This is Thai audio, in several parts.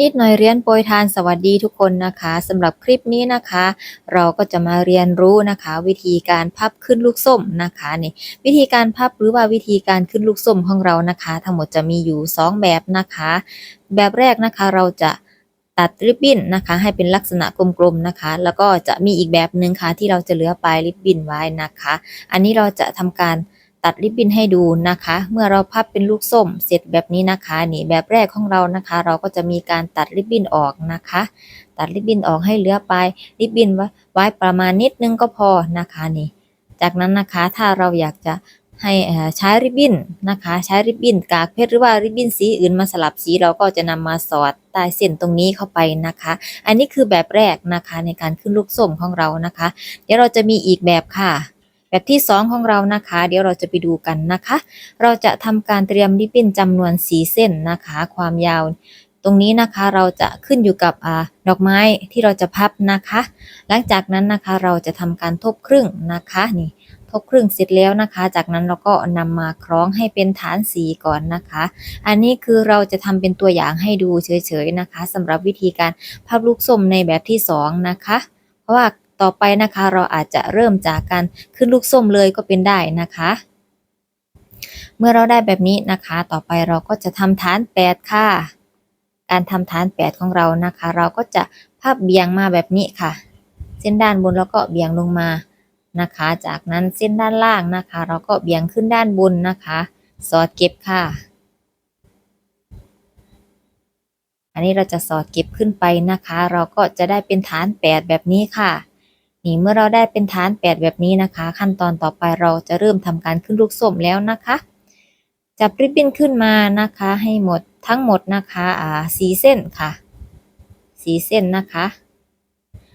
นิดหน่อยเรียนโปรยทานสวัสดีทุกคนนะคะสำหรับคลิปนี้นะคะ เราก็จะมาเรียนรู้นะคะ วิธีการพับขึ้นลูกส้มนะคะนี่วิธีการพับหรือว่าวิธีการขึ้นลูกส้มของเรานะคะ ทั้งหมดจะมีอยู่ 2 แบบนะคะ แบบแรกนะคะเราจะตัดริบบิ้นนะคะ ให้เป็นลักษณะกลมๆนะคะ แล้วก็จะมีอีกแบบหนึ่งค่ะที่เราจะเหลือปลายริบบิ้นไว้นะคะ อันนี้เราจะทำการ ตัดริบบิ้นให้ดูนะคะ เมื่อเราพับเป็นลูกส้มเสร็จแบบนี้นะคะนี่แบบแรกของเรานะคะ เราก็จะมีการตัดริบบิ้นออกนะคะ ตัดริบบิ้นออกให้เหลือปลายริบบิ้นไว้ประมาณนิดนึงก็พอนะคะนี่ จากนั้นนะคะถ้าเราอยากจะให้ใช้ริบบิ้นนะคะ ใช้ริบบิ้นกากเพชรหรือว่าริบบิ้นสีอื่นมาสลับสีเราก็จะนำมาสอดใต้เส้นตรงนี้เข้าไปนะคะ อันนี้คือแบบแรกนะคะในการขึ้นลูกส้มของเรานะคะ เดี๋ยวเราจะมีอีกแบบค่ะ แบบที่ 2 ของเรานะคะ เดี๋ยวเราจะไปดูกันนะคะ เราจะทำการเตรียมริบบิ้นจำนวนสีเส้นนะคะ ความยาว ตรงนี้นะคะเราจะขึ้นอยู่กับอดอกไม้ที่เราจะพับนะคะ หลังจากนั้นนะคะเราจะทำการทบครึ่งนะคะนี่ทบครึ่งเสร็จแล้วนะคะ จากนั้นเราก็นำมาคล้องให้เป็นฐานสีก่อนนะคะ อันนี้คือเราจะทำเป็นตัวอย่างให้ดูเฉยๆนะคะสำหรับวิธีการพับลูกส้มในแบบที่สองนะคะ เพราะว่า ต่อไปนะคะ เราอาจจะเริ่มจากการขึ้นลูกส้มเลยก็เป็นได้นะคะ เมื่อเราได้แบบนี้นะคะ ต่อไปเราก็จะทำฐานแปดค่ะ การทำฐานแปดของเรานะคะ เราก็จะพับเบี่ยงมาแบบนี้ค่ะ เส้นด้านบนแล้วก็เบี่ยงลงมานะคะ จากนั้นเส้นด้านล่างนะคะ เราก็เบี่ยงขึ้นด้านบนนะคะ สอดเก็บค่ะ อันนี้เราจะสอดเก็บขึ้นไปนะคะ เราก็จะได้เป็นฐานแปดแบบนี้ค่ะ นี่เมื่อเราได้เป็นฐานแปดแบบนี้นะคะ ขั้นตอนต่อไปเราจะเริ่มทำการขึ้นลูกส้มแล้วนะคะ จับริบบิ้นขึ้นมานะคะ ให้หมดทั้งหมดนะคะอ่าสีเส้นค่ะสีเส้นนะคะ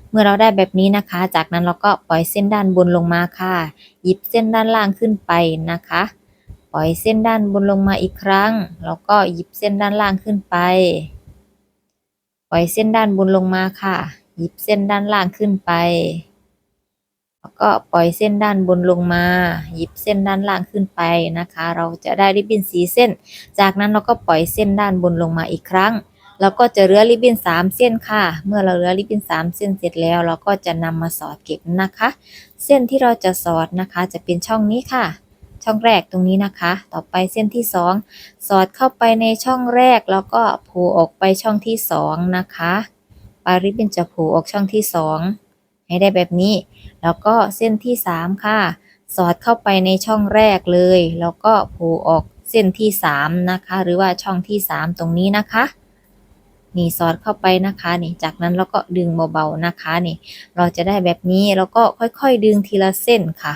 เมื่อเราได้แบบนี้นะคะ จากนั้นเราก็ปล่อยเส้นด้านบนลงมาค่ะ หยิบเส้นด้านล่างขึ้นไปนะคะ ปล่อยเส้นด้านบนลงมาอีกครั้ง แล้วก็หยิบเส้นด้านล่างขึ้นไป ปล่อยเส้นด้านบนลงมาค่ะ หยิบเส้นด้านล่างขึ้นไป แล้วก็ปล่อยเส้นด้านบนลงมา หยิบเส้นด้านล่างขึ้นไปนะคะ เราจะได้ริบบิ้นสีเส้น จากนั้นเราก็ปล่อยเส้นด้านบนลงมาอีกครั้งเราก็จะเหลือริบบิ้นสามเส้นค่ะ เมื่อเราเหลือริบบิ้นสามเส้นเสร็จแล้ว เราก็จะนำมาสอดเก็บนะคะ เส้นที่เราจะสอดนะคะ จะเป็นช่องนี้ค่ะ ช่องแรกตรงนี้นะคะ ต่อไปเส้นที่สองสอดเข้าไปในช่องแรก แล้วก็ผูออกไปช่องที่สองนะคะ ปลายริบบิ้นจะผูออกช่องที่สอง ให้ได้แบบนี้ แล้วก็เส้นที่สามค่ะ สอดเข้าไปในช่องแรกเลย แล้วก็ผูออกเส้นที่สามนะคะ หรือว่าช่องที่สามตรงนี้นะคะนี่สอดเข้าไปนะคะนี่จากนั้นเราก็ดึงเบาๆนะคะนี่ เราจะได้แบบนี้แล้วก็ค่อยๆ ดึงทีละเส้นค่ะ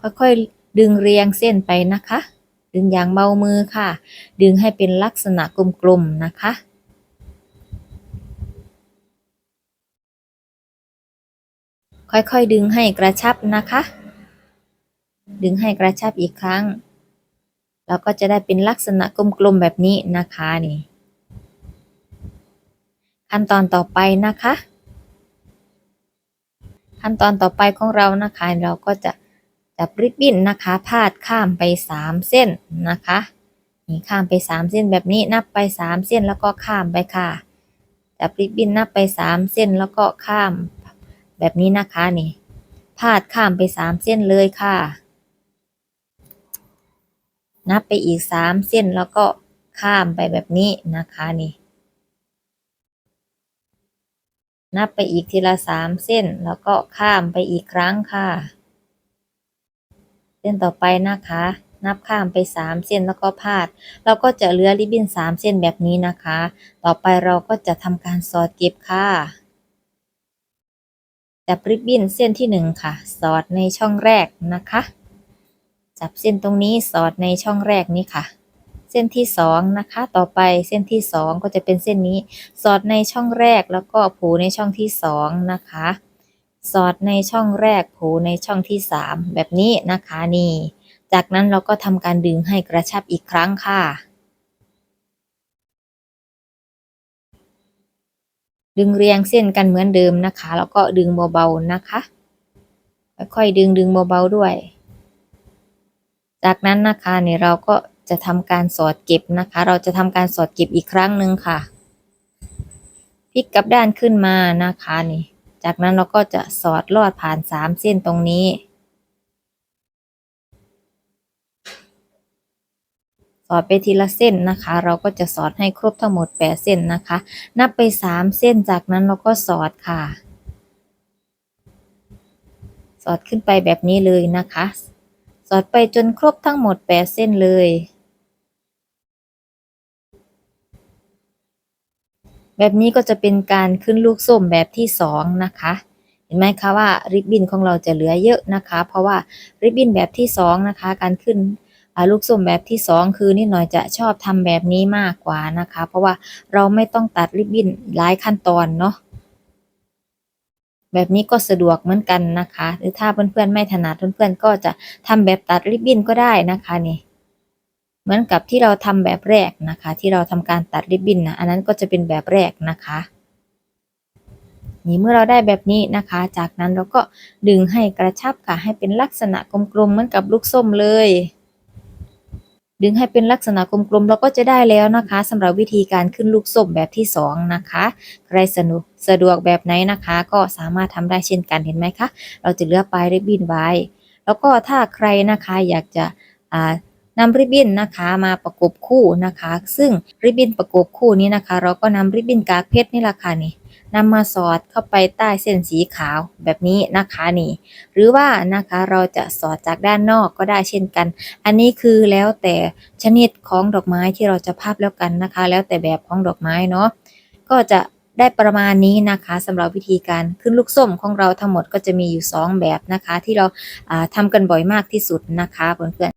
ค่อยๆดึงเรียงเส้นไปนะคะ ดึงอย่างเบามือค่ะ ดึงให้เป็นลักษณะกลมๆนะคะ ค่อยๆดึงให้กระชับนะคะ ดึงให้กระชับอีกครั้งเราก็จะได้เป็นลักษณะกลมๆแบบนี้นะคะนี่ขั้นตอนต่อไปนะคะ ขั้นตอนต่อไปของเรานะคะ เราก็จะจับริบบิ้นนะคะ พาดข้ามไปสามเส้นนะคะนี่ข้ามไปสามเส้นแบบนี้นับไปสามเส้นแล้วก็ข้ามไปค่ะจับริบบิ้นนับไปสามเส้นแล้วก็ข้าม แบบนี้นะคะนี่พาดข้ามไปสามเส้นเลยค่ะ นับไปอีกสามเส้นแล้วก็ข้ามไปแบบนี้นะคะนี่ นับไปอีกทีละสามเส้นแล้วก็ข้ามไปอีกครั้งค่ะ เส้นต่อไปนะคะ นับข้ามไปสามเส้นแล้วก็พาด เราก็จะเหลือริบบิ้นสามเส้นแบบนี้นะคะ ต่อไปเราก็จะทำการสอดเก็บค่ะ จับริบบิ้นเส้นที่หนึ่งค่ะ สอดในช่องแรกนะคะ จับเส้นตรงนี้สอดในช่องแรกนี้ค่ะ เส้นที่สองนะคะ ต่อไปเส้นที่สองก็จะเป็นเส้นนี้ สอดในช่องแรกแล้วก็ผูในช่องที่สองนะคะ สอดในช่องแรกผูในช่องที่สามแบบนี้นะคะนี่ จากนั้นเราก็ทำการดึงให้กระชับอีกครั้งค่ะ ดึงเรียงเส้นกันเหมือนเดิมนะคะ แล้วก็ดึงเบาๆนะคะ ค่อยๆดึงดึงเบาๆด้วย จากนั้นนะคะเนี่ยเราก็จะทำการสอดเก็บนะคะ เราจะทำการสอดเก็บอีกครั้งหนึ่งค่ะพลิกกลับด้านขึ้นมานะคะนี่ จากนั้นเราก็จะสอดลอดผ่านสามเส้นตรงนี้ สอดไปทีละเส้นนะคะ เราก็จะสอดให้ครบทั้งหมด 8 เส้นนะคะ นับไป 3 เส้นจากนั้นเราก็สอดค่ะ สอดขึ้นไปแบบนี้เลยนะคะ สอดไปจนครบทั้งหมด 8 เส้นเลยแบบนี้ก็จะเป็นการขึ้นลูกส้มแบบที่สองนะคะ เห็นไหมคะว่าริบบิ้นของเราจะเหลือเยอะนะคะ เพราะว่าริบบิ้นแบบที่สองนะคะ การขึ้น ลูกส้มแบบที่สองคือนิดหน่อยจะชอบทำแบบนี้มากกว่านะคะ เพราะว่าเราไม่ต้องตัดริบบิ้นหลายขั้นตอนเนาะแบบนี้ก็สะดวกเหมือนกันนะคะ หรือถ้าเพื่อนๆไม่ถนัดเพื่อนๆก็จะทำแบบตัดริบบิ้นก็ได้นะคะนี่เหมือนกับที่เราทำแบบแรกนะคะ ที่เราทำการตัดริบบิ้นนะอันนั้นก็จะเป็นแบบแรกนะคะนี่เมื่อเราได้แบบนี้นะคะ จากนั้นเราก็ดึงให้กระชับค่ะให้เป็นลักษณะกลมๆเหมือนกับลูกส้มเลย ดึงให้เป็นลักษณะกลมๆเราก็จะได้แล้วนะคะสำหรับวิธีการขึ้นลูกส้มแบบที่สองนะคะใครสนุกสะดวกแบบไหนนะคะ ก็สามารถทำได้เช่นกันเห็นไหมคะเราจะเลือกปลายริบบิ้นไว้ แล้วก็ถ้าใครนะคะอยากจะอ่านำริบบิ้นนะคะมาประกบคู่นะคะ ซึ่งริบบิ้นประกบคู่นี้นะคะ เราก็นำริบบิ้นกากเพชรนี่แหละค่ะนี่ นำมาสอดเข้าไปใต้เส้นสีขาวแบบนี้นะคะนี่ หรือว่านะคะเราจะสอดจากด้านนอกก็ได้เช่นกัน อันนี้คือแล้วแต่ชนิดของดอกไม้ที่เราจะพับแล้วกันนะคะ แล้วแต่แบบของดอกไม้เนาะก็จะได้ประมาณนี้นะคะสำหรับวิธีการขึ้นลูกส้มของเราทั้งหมดก็จะมีอยู่ 2 แบบนะคะ ที่เราอ่าทำกันบ่อยมากที่สุดนะคะเพื่อน